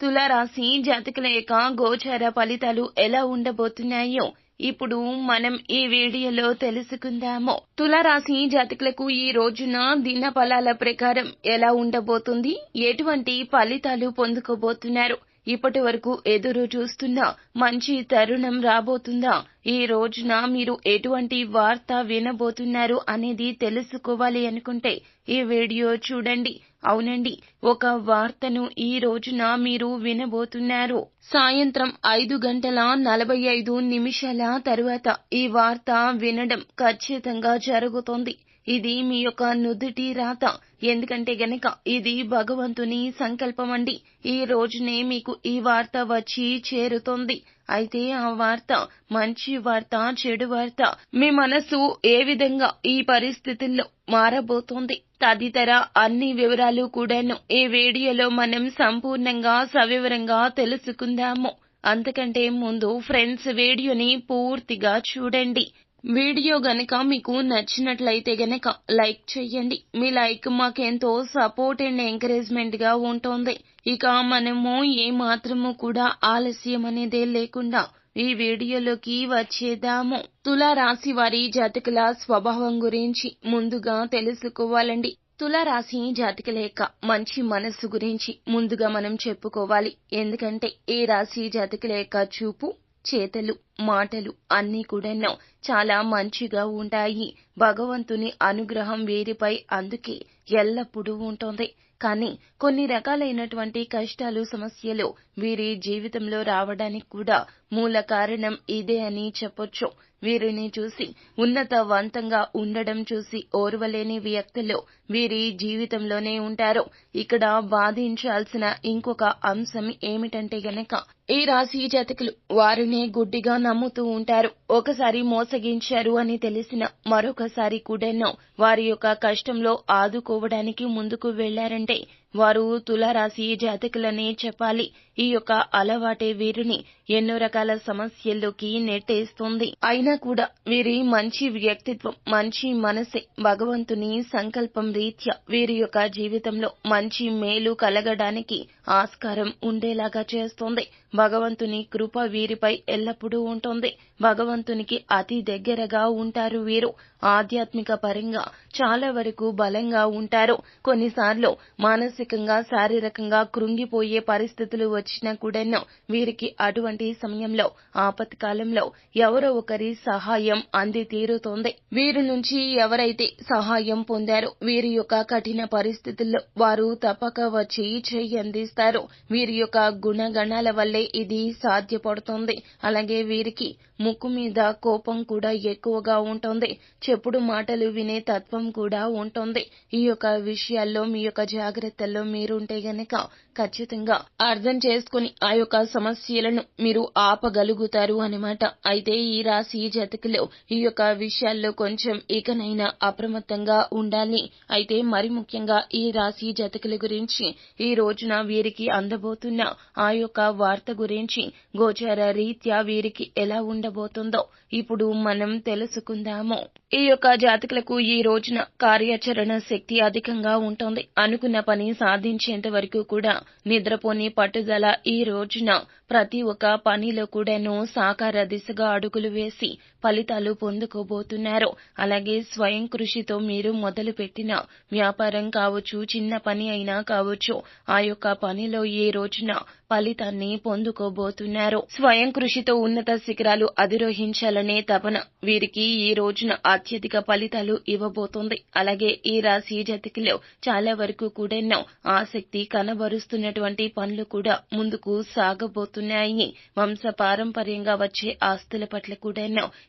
తులారాశి జాతకుల యొక్క గోచార ఫలితాలు ఎలా ఉండబోతున్నాయో ఇప్పుడు మనం ఈ వీడియోలో తెలుసుకుందాము. తులారాశి జాతకులకు ఈ రోజున దిన ఫలాల ప్రకారం ఎలా ఉండబోతుంది? ఎటువంటి ఫలితాలు పొందుకోబోతున్నారు? ఇప్పటి వరకు ఎదురు చూస్తున్న మంచి తరుణం రాబోతుందా? ఈ రోజున మీరు ఎటువంటి వార్త వినబోతున్నారు అనేది తెలుసుకోవాలి అనుకుంటే ఈ వీడియో చూడండి. అవునండి ఒక వార్తను ఈ రోజున మీరు వినబోతున్నారు. సాయంత్రం ఐదు గంటల నలభై ఐదు నిమిషాల తరువాత ఈ వార్త వినడం ఖచ్చితంగా జరుగుతోంది. ఇది మీ యొక్క నుదుటి రాత. ఎందుకంటే గనక ఇది భగవంతుని సంకల్పమండి. ఈ రోజునే మీకు ఈ వార్త వచ్చి చేరుతోంది. అయితే ఆ వార్త మంచి వార్త చెడు వార్త. మీ మనసు ఏ విధంగా ఈ పరిస్థితుల్లో మారబోతోంది? తదితర అన్ని వివరాలు కూడాను ఈ వీడియోలో మనం సంపూర్ణంగా సవివరంగా తెలుసుకుందాము. అంతకంటే ముందు ఫ్రెండ్స్ వీడియోని పూర్తిగా చూడండి. వీడియో గనక మీకు నచ్చినట్లయితే గనక లైక్ చెయ్యండి. మీ లైక్ మాకెంతో సపోర్ట్ అండ్ ఎంకరేజ్మెంట్గా ఉంటుంది. ఇక మనము ఏ మాత్రము కూడా ఆలస్యం అనేదే లేకుండా ఈ వీడియోలోకి వచ్చేద్దాము. తులారాశి వారి జాతకుల స్వభావం గురించి ముందుగా తెలుసుకోవాలండి. తులారాశి జాతకుల యొక్క మంచి మనస్సు గురించి ముందుగా మనం చెప్పుకోవాలి. ఎందుకంటే ఈ రాశి జాతకుల యొక్క చూపు చేతలు మాటలు అన్నీ కూడాను చాలా మంచిగా ఉంటాయి. భగవంతుని అనుగ్రహం వీరిపై అందుకే ఎల్లప్పుడూ ఉంటుంది. కానీ కొన్ని రకాలైనటువంటి కష్టాలు సమస్యలు వీరి జీవితంలో రావడానికి కూడా మూల కారణం ఇదే అని చెప్పొచ్చు. వీరిని చూసి ఉన్నతవంతంగా ఉండడం చూసి ఓర్వలేని వ్యక్తులు వీరి జీవితంలోనే ఉంటారు. ఇక్కడ బాధించాల్సిన ఇంకొక అంశం ఏమిటంటే గనక ఈ రాశి జాతకులు వారినే గుడ్డిగా నమ్ముతూ ఉంటారు. ఒకసారి మోసగించారు అని తెలిసిన మరొకసారి కూడాను వారి యొక్క కష్టంలో ఆదుకోవడానికి ముందుకు వెళ్ళారంటే వారు తులారాశి జాతకులనే చెప్పాలి. ఈ యొక్క అలవాటే వీరిని ఎన్నో రకాల సమస్యల్లోకి నెట్టేస్తుంది. అయినా కూడా వీరి మంచి వ్యక్తిత్వం మంచి మనసే భగవంతుని సంకల్పం రీత్యా వీరి యొక్క జీవితంలో మంచి మేలు కలగడానికి ఆస్కారం ఉండేలాగా చేస్తుంది. భగవంతుని కృప వీరిపై ఎల్లప్పుడూ ఉంటుంది. భగవంతునికి అతి దగ్గరగా ఉంటారు వీరు. ఆధ్యాత్మిక పరంగా చాలా వరకు బలంగా ఉంటారు. కొన్నిసార్లు మానసికంగా శారీరకంగా కృంగిపోయే పరిస్థితులు వచ్చినా కూడాను వీరికి అటువంటి సమయంలో ఆపత్కాలంలో ఎవరో ఒకరి సహాయం అంది తీరుతోంది వీరి నుంచి ఎవరైతే సహాయం పొందారో వీరి యొక్క కఠిన పరిస్థితుల్లో వారు తప్పక వచ్చి చేయి అందిస్తారు. వీరి యొక్క గుణగణాల వల్లే ఇది సాధ్యపడుతోంది. అలాగే వీరికి ముక్కు మీద కోపం కూడా ఎక్కువగా ఉంటుంది. చెప్పుడు మాటలు వినే తత్వం కూడా ఉంటుంది. ఈ యొక్క విషయాల్లో మీ యొక్క జాగ్రత్తల్లో మీరుంటే గనక ఖచ్చితంగా అర్థం చేసుకుని ఆ యొక్క సమస్యలను మీరు ఆపగలుగుతారు అనమాట అయితే ఈ రాశి జతకులు ఈ యొక్క విషయాల్లో కొంచెం ఇకనైనా అప్రమత్తంగా ఉండాలి. అయితే మరి ముఖ్యంగా ఈ రాశి జతకుల గురించి ఈ రోజున వీరికి అందబోతున్న ఆ యొక్క వార్త గురించి గోచార రీత్యా వీరికి ఎలా ఉండబోతుందో ఇప్పుడు మనం తెలుసుకుందాము. ఈ యొక్క జాతకులకు ఈ రోజున కార్యాచరణ శక్తి అధికంగా ఉంటుంది. అనుకున్న పని సాధించేంత వరకు కూడా నిద్రపోని పట్టుదల ఈ రోజున ప్రతి ఒక్క పనిలో కూడాను సాకార దిశగా అడుగులు వేసి ఫలితాలు పొందుకోబోతున్నారు. అలాగే స్వయం కృషితో మీరు మొదలు పెట్టిన వ్యాపారం కావచ్చు చిన్న పని అయినా కావచ్చు ఆ యొక్క పనిలో ఈ రోజున ఫలితాన్ని పొందుకోబోతున్నారు. స్వయం కృషితో ఉన్నత శిఖరాలు అధిరోహించాలనే తపన వీరికి ఈ రోజున అత్యధిక ఫలితాలు ఇవ్వబోతోంది. అలాగే ఈ రాశి జాతకులు చాలా వరకు కూడా ఆసక్తి కనబరుస్తున్నటువంటి పనులు కూడా ముందుకు సాగబోతున్నాయి. వంశ పారంపర్యంగా వచ్చే ఆస్తుల పట్ల కూడా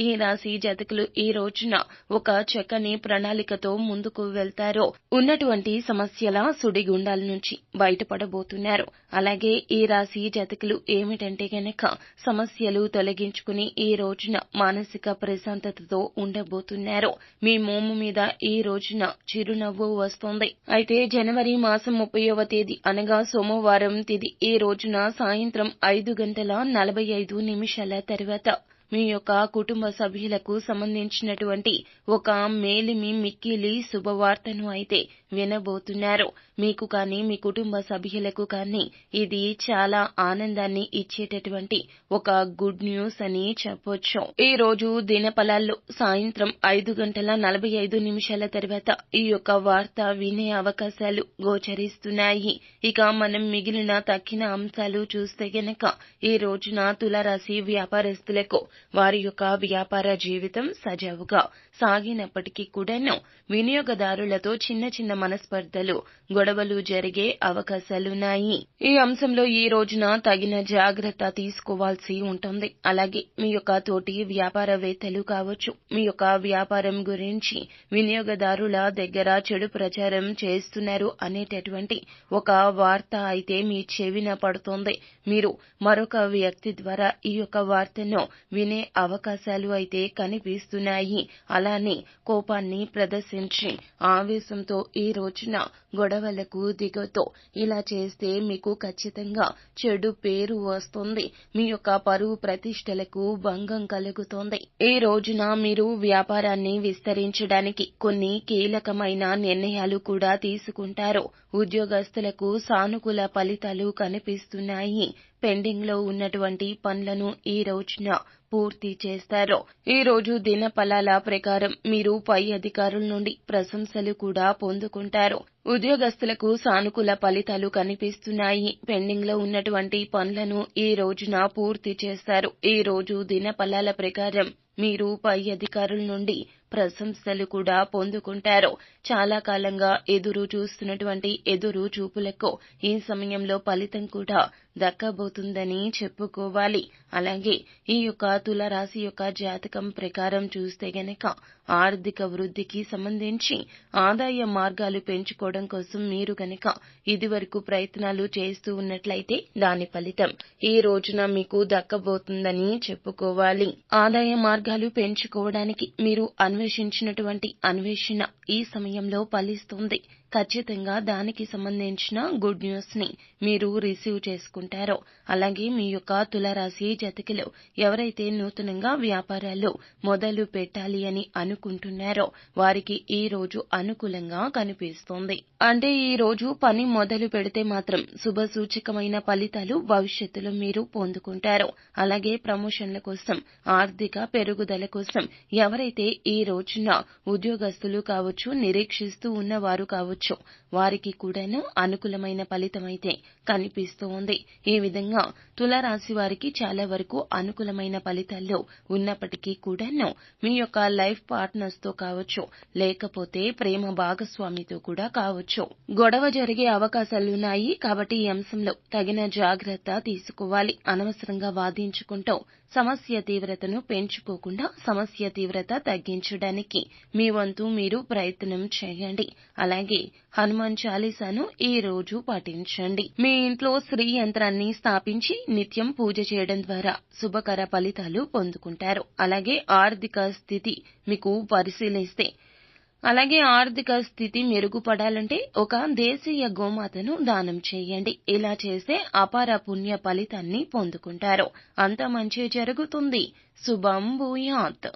ఈ రాశి జాతకులు ఈ రోజున ఒక చక్కని ప్రణాళికతో ముందుకు వెళ్తారు. ఉన్నటువంటి సమస్యల సుడిగుండాల నుంచి బయటపడబోతున్నారు. అలాగే ఈ రాశి జాతకులు ఏమిటంటే గనక సమస్యలు తొలగించుకుని ఈ రోజున మానసిక ప్రశాంతతతో ఉండబోతున్నారు. మీ మోము మీద ఈ రోజున చిరునవ్వు వస్తోంది. అయితే జనవరి మాసం ముప్పైవ తేదీ అనగా సోమవారం తిది ఈ రోజున సాయంత్రం ఐదు గంటల నలభై ఐదు నిమిషాల తర్వాత మీ యొక్క కుటుంబ సభ్యులకు సంబంధించినటువంటి ఒక మేలిమి మిక్కిలి శుభవార్తను అయితే వినబోతున్నారు. మీకు కానీ మీ కుటుంబ సభ్యులకు కానీ ఇది చాలా ఆనందాన్ని ఇచ్చేటటువంటి ఒక గుడ్ న్యూస్ అని చెప్పొచ్చు. ఈ రోజు దినఫలాల్లో సాయంత్రం ఐదు గంటల నలభై ఐదు నిమిషాల తర్వాత ఈ యొక్క వార్త వినే అవకాశాలు గోచరిస్తున్నాయి. ఇక మనం మిగిలిన తక్కిన అంశాలు చూస్తే గనక ఈ రోజున తులరాశి వ్యాపారస్తులకు వారి యొక్క వ్యాపార జీవితం సజావుగా సాగినప్పటికీ కూడాను వినియోగదారులతో చిన్న చిన్న మనస్పర్ధలు గొడవలు జరిగే అవకాశాలున్నాయి. ఈ అంశంలో ఈ రోజున తగిన జాగ్రత్త తీసుకోవాల్సి ఉంటుంది. అలాగే మీ యొక్క తోటి వ్యాపారవేత్తలు కావచ్చు మీ యొక్క వ్యాపారం గురించి వినియోగదారుల దగ్గర చెడు ప్రచారం చేస్తున్నారు అనేటటువంటి ఒక వార్త అయితే మీ చెవిన పడుతోంది. మీరు మరొక వ్యక్తి ద్వారా ఈ యొక్క వార్తను వినే అవకాశాలు అయితే కనిపిస్తున్నాయి. అలానే కోపాన్ని ప్రదర్శించి ఆవేశంతో ఈ రోజున గొడవలకు దిగతో ఇలా చేస్తే మీకు ఖచ్చితంగా చెడు పేరు వస్తుంది. మీ యొక్క పరువు ప్రతిష్టలకు భంగం కలుగుతోంది. ఈ రోజున మీరు వ్యాపారాన్ని విస్తరించడానికి కొన్ని కీలకమైన నిర్ణయాలు కూడా తీసుకుంటారు. ఉద్యోగస్తులకు సానుకూల ఫలితాలు కనిపిస్తున్నాయి. పెండింగ్లో ఉన్నటువంటి పనులను ఈ రోజున పూర్తి చేస్తారు. ఈ రోజు దిన ఫలాల ప్రకారం మీరు పై అధికారుల నుండి ప్రశంసలు కూడా పొందుకుంటారు. ఉద్యోగస్తులకు సానుకూల ఫలితాలు కనిపిస్తున్నాయి. పెండింగ్లో ఉన్నటువంటి పనులను ఈ రోజున పూర్తి చేస్తారు. ఈ రోజు దినఫలాల ప్రకారం మీరు పై అధికారుల నుండి ప్రశంసలు కూడా పొందుకుంటారు. చాలా కాలంగా ఎదురు చూస్తున్నటువంటి ఎదురు చూపులకు ఈ సమయంలో ఫలితం కూడా దక్కబోతుందని చెప్పుకోవాలి. అలాగే ఈ యొక్క తులరాశి యొక్క జాతకం ప్రకారం చూస్తే గనక ఆర్థిక వృద్ధికి సంబంధించి ఆదాయ మార్గాలు పెంచుకోవడం కోసం మీరు గనక ఇదివరకు ప్రయత్నాలు చేస్తూ ఉన్నట్లయితే దాని ఫలితం ఈ రోజున మీకు దక్కబోతుందని చెప్పుకోవాలి. ఆదాయ మార్గాలు పెంచుకోవడానికి మీరు అన్వేషించినటువంటి అన్వేషణ ఈ సమయంలో ఫలిస్తుంది. ఖచ్చితంగా దానికి సంబంధించిన గుడ్ న్యూస్ని మీరు రిసీవ్ చేసుకుంటారో అలాగే మీ యొక్క తులరాశి జతకిలో ఎవరైతే నూతనంగా వ్యాపారాలు మొదలు పెట్టాలి అని అనుకుంటున్నారో వారికి ఈ రోజు అనుకూలంగా కనిపిస్తోంది. అంటే ఈ రోజు పని మొదలు పెడితే మాత్రం శుభ సూచకమైన ఫలితాలు భవిష్యత్తులో మీరు పొందుకుంటారు. అలాగే ప్రమోషన్ల కోసం ఆర్థిక పెరుగుదల కోసం ఎవరైతే ఈ రోజున ఉద్యోగస్తులు కావచ్చు నిరీక్షిస్తూ ఉన్నవారు కావచ్చు వారికి కూడాను అనుకూలమైన ఫలితమైతే కనిపిస్తూ ఉంది ఈ విధంగా తులారాశి వారికి చాలా వరకు అనుకూలమైన ఫలితాల్లో ఉన్నప్పటికీ కూడాను మీ యొక్క లైఫ్ పార్ట్నర్స్తో కావచ్చు లేకపోతే ప్రేమ భాగస్వామితో కూడా కావచ్చు. గొడవ జరిగే అవకాశాలున్నాయి కాబట్టి ఈ అంశంలో తగిన జాగ్రత్త తీసుకోవాలి. అనవసరంగా వాదించుకుంటూ సమస్య తీవ్రతను పెంచుకోకుండా సమస్య తీవ్రత తగ్గించడానికి మీ వంతు మీరు ప్రయత్నం చేయండి. అలాగే హనుమాన్ చాలీసాను ఈ రోజు పాటించండి. మీ ఇంట్లో శ్రీ యంత్రాన్ని స్థాపించి నిత్యం పూజ చేయడం ద్వారా శుభకర ఫలితాలు పొందుకుంటారు. అలాగే ఆర్థిక స్థితి మీకు పరిశీలిస్తే అలాగే ఆర్థిక స్థితి మెరుగుపడాలంటే ఒక దేశీయ గోమాతను దానం చేయండి. ఇలా చేస్తే అపార పుణ్య ఫలితాన్ని పొందుకుంటారు. అంత మంచి జరుగుతుంది. శుభం భూయాత్.